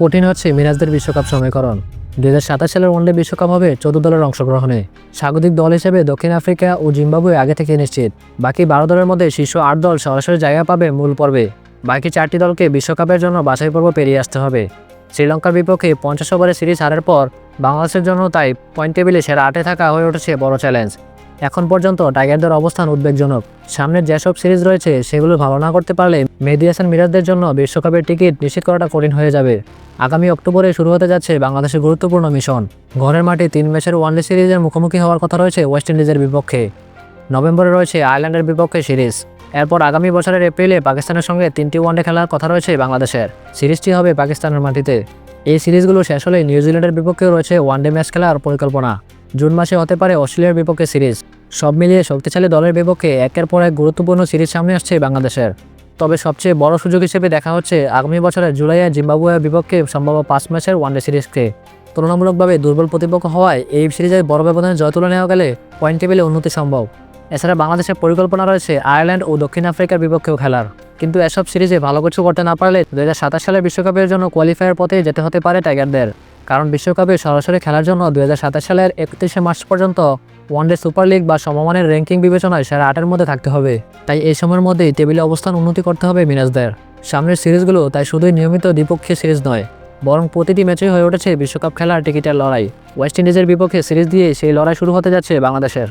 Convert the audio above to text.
কঠিন হচ্ছে মিরাজদের বিশ্বকাপ সমীকরণ দু হাজার সালের ওয়ানডে বিশ্বকাপ হবে চোদ্দ দলের অংশগ্রহণে। স্বাগতিক দল হিসেবে দক্ষিণ আফ্রিকা ও জিম্বাবুয়ে আগে থেকে নিশ্চিত। বাকি বারো দলের মধ্যে শীর্ষ আট দল সরাসরি জায়গা পাবে মূল পর্বে। বাকি চারটি দলকে বিশ্বকাপের জন্য বাছাই পর্ব পেরিয়ে আসতে হবে। শ্রীলঙ্কার বিপক্ষে পঞ্চাশ ওভারে সিরিজ হারার পর বাংলাদেশের জন্য তাই পয়েন্ট টেবিলে সেরা আটে থাকা হয়ে উঠেছে বড় চ্যালেঞ্জ। এখন পর্যন্ত টাইগারদের অবস্থান উদ্বেগজনক। সামনের যেসব সিরিজ রয়েছে, সেগুলো ভালো না করতে পারলে মেহেদি হাসান মিরাজদের জন্য বিশ্বকাপের টিকিট নিশ্চিত করাটা কঠিন হয়ে যাবে। আগামী অক্টোবরে শুরু হতে যাচ্ছে বাংলাদেশের গুরুত্বপূর্ণ মিশন। ঘরের মাঠে তিন ম্যাচের ওয়ানডে সিরিজের মুখোমুখি হওয়ার কথা রয়েছে ওয়েস্ট ইন্ডিজের বিপক্ষে। নভেম্বরে রয়েছে আয়ারল্যান্ডের বিপক্ষে সিরিজ। এরপর আগামী বছরের এপ্রিলে পাকিস্তানের সঙ্গে তিনটি ওয়ানডে খেলার কথা রয়েছে বাংলাদেশের। সিরিজটি হবে পাকিস্তানের মাটিতে। এই সিরিজগুলো শেষ হলে নিউজিল্যান্ডের বিপক্ষেও রয়েছে ওয়ানডে ম্যাচ খেলার পরিকল্পনা। জুন মাসে হতে পারে অস্ট্রেলিয়ার বিপক্ষে সিরিজ। সব মিলিয়ে শক্তিশালী দলের বিপক্ষে একের পর এক গুরুত্বপূর্ণ সিরিজ সামনে আসছে বাংলাদেশের। তবে সবচেয়ে বড় সুযোগ হিসেবে দেখা হচ্ছে আগামী বছরের জুলাইয়ে জিম্বাবুয়ের বিপক্ষে সম্ভব পাঁচ ম্যাচের ওয়ানডে সিরিজকে। তুলনামূলকভাবে দুর্বল প্রতিপক্ষ হওয়ায় এই সিরিজে বড় ব্যবধানে জয় তুলে নেওয়া গেলে পয়েন্ট টেবিলে উন্নতি সম্ভব। এছাড়া বাংলাদেশের পরিকল্পনা রয়েছে আয়ারল্যান্ড ও দক্ষিণ আফ্রিকার বিপক্ষেও খেলার। কিন্তু এসব সিরিজে ভালো কিছু করতে না পারলে দু হাজার সাতাশ সালের বিশ্বকাপের জন্য কোয়ালিফায়ার পথে যেতে হতে পারে টাইগারদের কারণ বিশ্বকাপে সরাসরি খেলার জন্য সাতাশ সালের একত্রিশে মার্চ পর্যন্ত ওয়ানডে সুপার লিগ বা সমমানের র্যাঙ্কিং বিবেচনায় সেরা আটের মধ্যে থাকতে হবে। তাই এই সময়ের মধ্যেই টেবিলে অবস্থান উন্নতি করতে হবে মিরাজদের। সামনের সিরিজগুলো তাই শুধুই নিয়মিত দ্বিপক্ষীয় সিরিজ নয়, বরং প্রতিটি ম্যাচেই হয়ে উঠেছে বিশ্বকাপ খেলার টিকিটের লড়াই। ওয়েস্ট ইন্ডিজের বিপক্ষে সিরিজ দিয়ে সেই লড়াই শুরু হতে যাচ্ছে বাংলাদেশের।